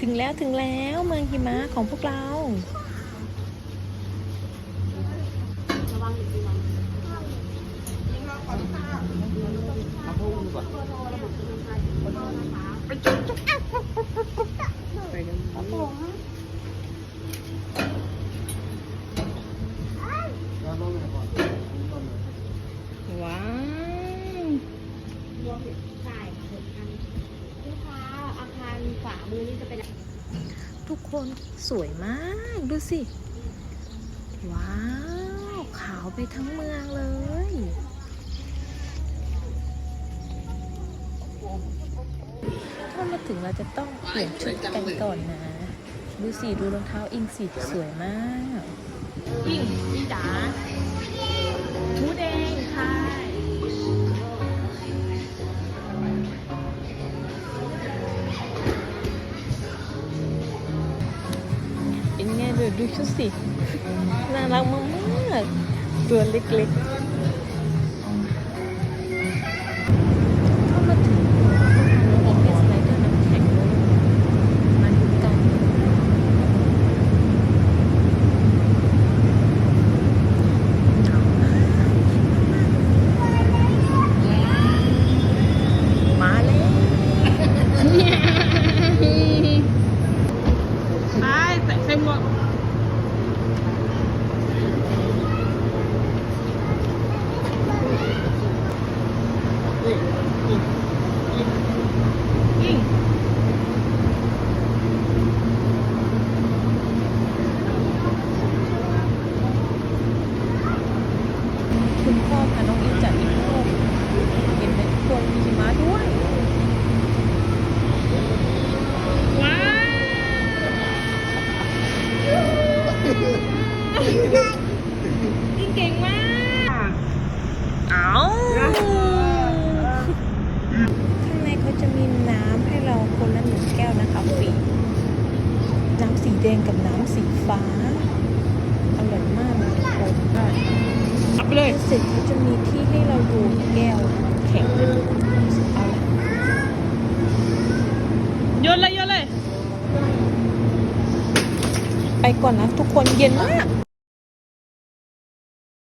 ถึงแล้วถึงแล้วเมืองหิมะของพวกเรา ว้าว จ่ายหกพันลูกค้าอาคารขวามือนี่จะเป็น ทุกคนสวยมาก ดูสิ ว้าว ขาวไปทั้งเมืองเลย ถ้ามาถึงเราจะต้องเปลี่ยนชุดกันก่อนนะ ดูสิ ดูรองเท้าอิงสิ สวยมากอิงนี่จ๋าทูแดงค่ะ ดูชุดสิ น่ารักมากๆตัวเล็กๆเข้ามาถึงมีเทสไลเดอร์น้ำแข็งด้วยมาดูกันหนาวมากมาแล้ว ไปใส่ใส่หมวก ยิ่ง คุณพ่อพาน้องอินจากอินโดเห็นไหมทุกคนมีหิมะด้วย ว้าว ยิ่งเก่งมาก เอาข้างในเขาจะมีน้ำให้เราคนละหนึ่งแก้วนะคะฟรีน้ำสีแดงกับน้ำสีฟ้า อร่อยมากเลยทุกคนเอาไปเลยเสร็จเขาจะมีที่ให้เราดูแก้วแข็งเอาละโยนเลยโยนเลย ไปก่อนนะทุกคนเย็นมาก